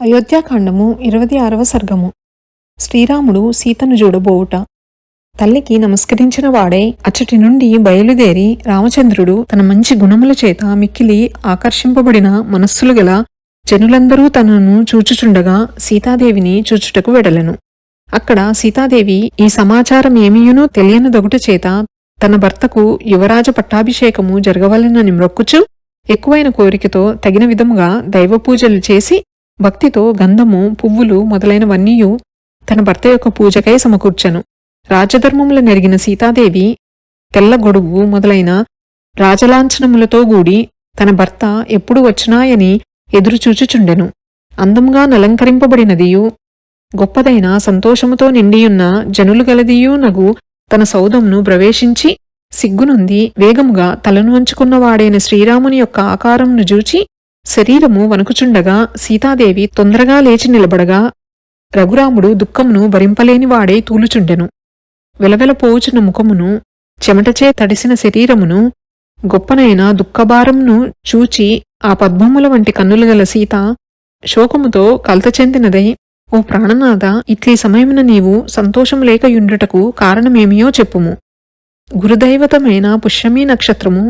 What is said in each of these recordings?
అయోధ్యాకాండము ఇరవది ఆరవ సర్గము. శ్రీరాముడు సీతను చూడబోవుట. తల్లికి నమస్కరించిన వాడే అచ్చటి నుండి బయలుదేరి రామచంద్రుడు తన మంచి గుణముల చేత మిక్కిలి ఆకర్షింపబడిన మనస్సులు గల జనులందరూ తనను చూచుచుండగా సీతాదేవిని చూచుటకు వెడలెను. అక్కడ సీతాదేవి ఈ సమాచారం ఏమీయునూ తెలియనిదొగుట చేత తన భర్తకు యువరాజ పట్టాభిషేకము జరగవలెనని మ్రొక్కుచు ఎక్కువైన కోరికతో తగిన విధముగా దైవపూజలు చేసి భక్తితో గంధము పువ్వులు మొదలైనవన్నీయు తన భర్త యొక్క పూజకై సమకూర్చెను. రాజధర్మముల నెరిగిన సీతాదేవి తెల్ల గొడుగు మొదలైన రాజలాంఛనములతో గూడి తన భర్త ఎప్పుడు వచ్చినాయని ఎదురుచూచుచుండెను. అందముగా నలంకరింపబడినదియు గొప్పదైన సంతోషముతో నిండియున్న జనులు గలదియూ నగు తన సౌధంను ప్రవేశించి సిగ్గునుంది వేగముగా తలను వంచుకున్నవాడైన శ్రీరాముని యొక్క ఆకారంను జూచి శరీరము వణుకుచుండగా సీతాదేవి తొందరగా లేచి నిలబడగా రఘురాముడు దుఃఖమును భరింపలేనివాడై తూలుచుండెను. వెలవెలపోవుచున్న ముఖమును చెమటచే తడిసిన శరీరమును గొప్పనైన దుఃఖభారంను చూచి ఆ పద్మముల వంటి కన్నులు గల సీత శోకముతో కలత చెందినదై ఓ ప్రాణనాథ ఇట్లీ సమయమున నీవు సంతోషం లేకయుండుటకు కారణమేమియో చెప్పుము. గురుదైవతమైన పుష్యమీ నక్షత్రము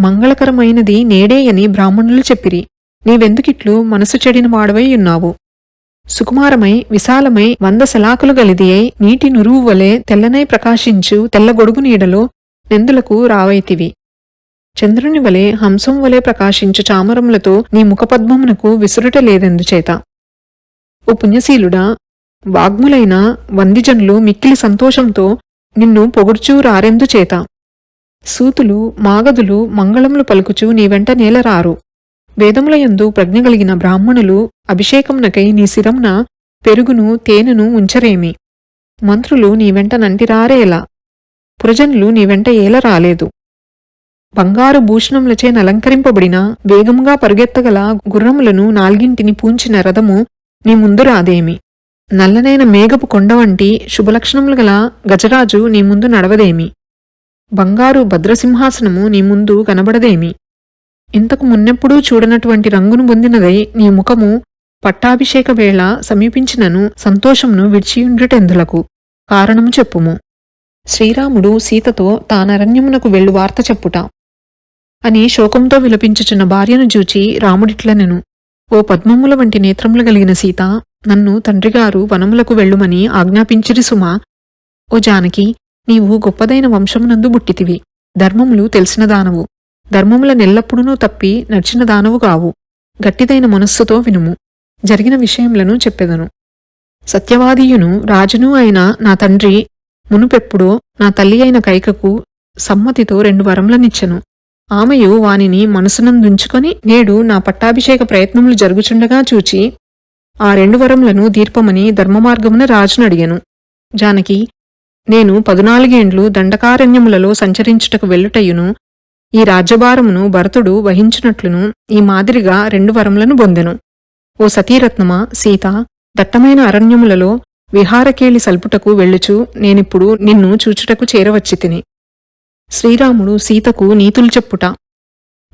మంగళకరమైనది నేడేయని బ్రాహ్మణులు చెప్పిరి. నీవెందుకిట్లు మనసు చెడిన వాడవై ఉన్నావు? సుకుమారమై విశాలమై వంద శలాకులు గలిదియై నీటి నురువు వలె తెల్లనై ప్రకాశించు తెల్లగొడుగు నీడలో నెందులకు రావైతివి. చంద్రుని వలె హంసం వలె ప్రకాశించు చామరములతో నీ ముఖపద్మమునకు విసురుట లేదెందుచేత? ఓ పుణ్యశీలుడా వాగ్ములైన వందిజనులు మిక్కిలి సంతోషంతో నిన్ను పొగుడ్చూ రారెందుచేత? సూతులు మాగదులు మంగళములు పలుకుచూ నీ వెంట నేలరారు. వేదములయందు ప్రజ్ఞ కలిగిన బ్రాహ్మణులు అభిషేకమునకై నీ శిరంన పెరుగును తేనెను ఉంచరేమి? మంత్రులు నీ వెంట నంటిరారేలా? పురజనులు నీ వెంట ఏల రాలేదు బంగారు భూషణములచే నలంకరింపబడిన వేగముగా పరుగెత్తగల గుర్రములను నాల్గింటిని పూంచిన రథము నీ ముందు రాదేమి? నల్లనైన మేఘపు కొండ వంటి శుభలక్షణములు గల గజరాజు నీ ముందు నడవదేమి? బంగారు భద్రసింహాసనము నీ ముందు కనబడదేమి? ఇంతకు మున్నెప్పుడూ చూడనటువంటి రంగును పొందినదై నీ ముఖము పట్టాభిషేక వేళ సమీపించినను సంతోషమును విడిచియుండుటెందులకు కారణము చెప్పుము. శ్రీరాముడు సీతతో తానరణ్యమునకు వెళ్ళు వార్త చెప్పుట. అని శోకంతో విలపించుచున్న భార్యను చూచి రాముడిట్లనెను ఓ పద్మముల వంటి నేత్రములు కలిగిన సీత నన్ను తండ్రిగారు వనములకు వెళ్ళుమని ఆజ్ఞాపించిరి సుమా. ఓ జానకి నీవు గొప్పదైన వంశమునందు బుట్టితివి ధర్మములు తెలిసిన దానవు. ధర్మముల నెల్లప్పుడునూ తప్పి నడిచిన దానవు కావు. గట్టిదైన మనస్సుతో వినుము. జరిగిన విషయములను చెప్పెదను. సత్యవాదీయును రాజును అయిన నా తండ్రి మునుపెప్పుడో నా తల్లి అయిన కైకకు సమ్మతితో రెండు వరములనిచ్చెను. ఆమెయు వానిని మనసునందుంచుకొని నేడు నా పట్టాభిషేక ప్రయత్నములు జరుగుచుండగా చూచి ఆ రెండు వరములను దీర్పమని ధర్మమార్గమున రాజును అడిగాను జానకి నేను పదునాలుగేండ్లు దండకారణ్యములలో సంచరించుటకు వెళ్ళుటయును ఈ రాజ్యభారమును భరతుడు వహించినట్లును ఈ మాదిరిగా రెండు వరములను పొందెను ఓ సతీరత్నమా సీత దట్టమైన అరణ్యములలో విహారకేళి సల్పుటకు వెళ్ళుచు నేనిప్పుడు నిన్ను చూచుటకు చేరవచ్చి తిని శ్రీరాముడు సీతకు నీతులు చెప్పుట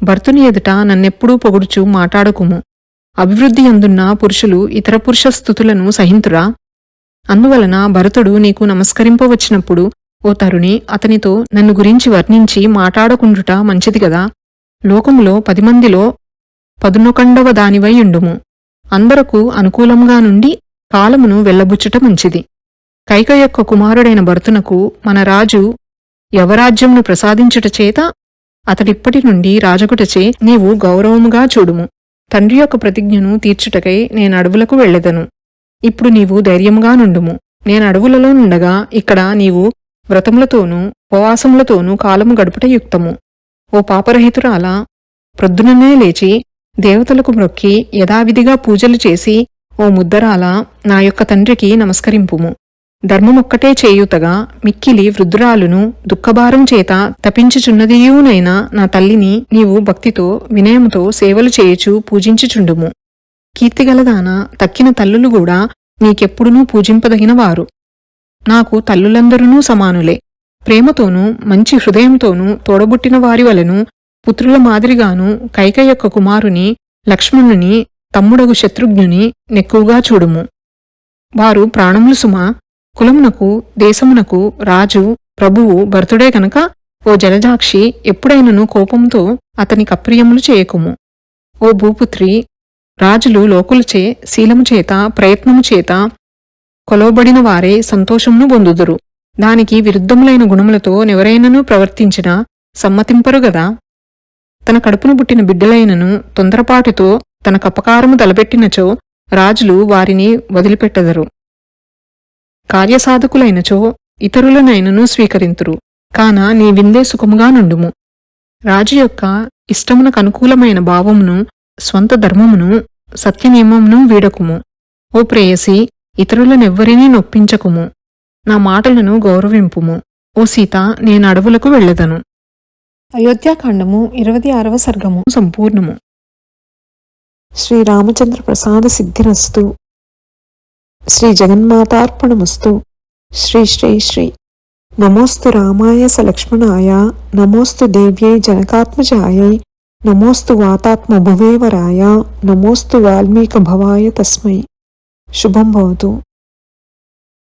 భర్తుని ఎదుట నన్నెప్పుడూ పొగుడుచు మాటాడకుము. అభివృద్ధి అందున్న పురుషులు ఇతర పురుష స్థుతులను సహింతురా? అందువలన భరతుడు నీకు నమస్కరింపవచ్చినప్పుడు ఓ తరుణి అతనితో నన్ను గురించి వర్ణించి మాట్లాడకుండుట మంచిది గదా? లోకములో పది మందిలో పదునొకండవ దానివై ఉండుము అందరకు అనుకూలంగా నుండి కాలమును వెళ్ళబుచ్చుట మంచిది. కైక యొక్క కుమారుడైన భరతునకు మన రాజు యవరాజ్యమును ప్రసాదించుట చేత అతడిప్పటి నుండి రాజగుటచే నీవు గౌరవముగా చూడుము. తండ్రి యొక్క ప్రతిజ్ఞను తీర్చుటకై నేను అడవులకు వెళ్ళెదను. ఇప్పుడు నీవు ధైర్యముగా నుండుము. నేను అడవులలో నుండగా ఇక్కడ నీవు వ్రతములతోనూ ఉపవాసములతోనూ కాలము గడుపుట యుక్తము. ఓ పాపరహితురాలా ప్రొద్దుననే లేచి దేవతలకు మ్రొక్కి యథావిధిగా పూజలు చేసి ఓ ముద్దరాల నా యొక్క తండ్రికి నమస్కరింపుము. ధర్మమొక్కటే చేయుతగా మిక్కిలి వృద్ధురాలును దుఃఖభారం చేత తపించుచున్నదియూనైనా నా తల్లిని నీవు భక్తితో వినయముతో సేవలు చేయుచు పూజించుచుండుము. కీర్తిగలదాన తక్కిన తల్లులు కూడా నీకెప్పుడునూ పూజింపదగినవారు. నాకు తల్లులందరూ సమానులే. ప్రేమతోనూ మంచి హృదయంతోనూ తోడబుట్టిన వారి వలను పుత్రుల మాదిరిగాను కైక యొక్క కుమారుని లక్ష్మణుని తమ్ముడగు శత్రుఘ్నుని నెక్కువగా చూడుము. వారు ప్రాణములు సుమ కులమునకు దేశమునకు రాజు ప్రభువు భర్తుడే గనక ఓ జలజాక్షి ఎప్పుడైనను కోపంతో అతని కప్రియములు చేయకుము. ఓ భూపుత్రి రాజులు లోకులచే శీలము చేత ప్రయత్నము చేత కొలవబడిన వారే సంతోషమును పొందుదురు. దానికి విరుద్ధములైన గుణములతో నెవరైనను ప్రవర్తించినా సమ్మతింపరు గదా. తన కడుపును పుట్టిన బిడ్డలైనను తొందరపాటుతో తనకపకారము తలపెట్టినచో రాజులు వారిని వదిలిపెట్టదరు. కార్యసాధకులైనచో ఇతరులనైనను స్వీకరింతురు. కాన నీ విందే సుఖముగా నుండుము. రాజు యొక్క ఇష్టమునకు అనుకూలమైన భావమును స్వంత ధర్మమును సత్యనియమమును వీడకుము. ఓ ప్రేయసి ఇతరులనెవ్వరినీ నొప్పించకుము. నా మాటలను గౌరవింపుము. ఓ సీత నేను అడవులకు వెళ్ళదను. అయోధ్యాకాండము ఇరవై ఆరవ సర్గము. సంపూర్ణము. శ్రీరామచంద్ర ప్రసాద సిద్ధిరస్తు. శ్రీ జగన్మాతార్పణమస్తు. శ్రీ శ్రీ శ్రీ. నమోస్తు రామాయ సలక్ష్మణాయ. నమోస్తు దేవ్యై జనకాత్మజాయై. नमोस्तु वातात्मभुवेवराय नमोस्तु वाल्मीकभवाय तस्मै। शुभं भवतु।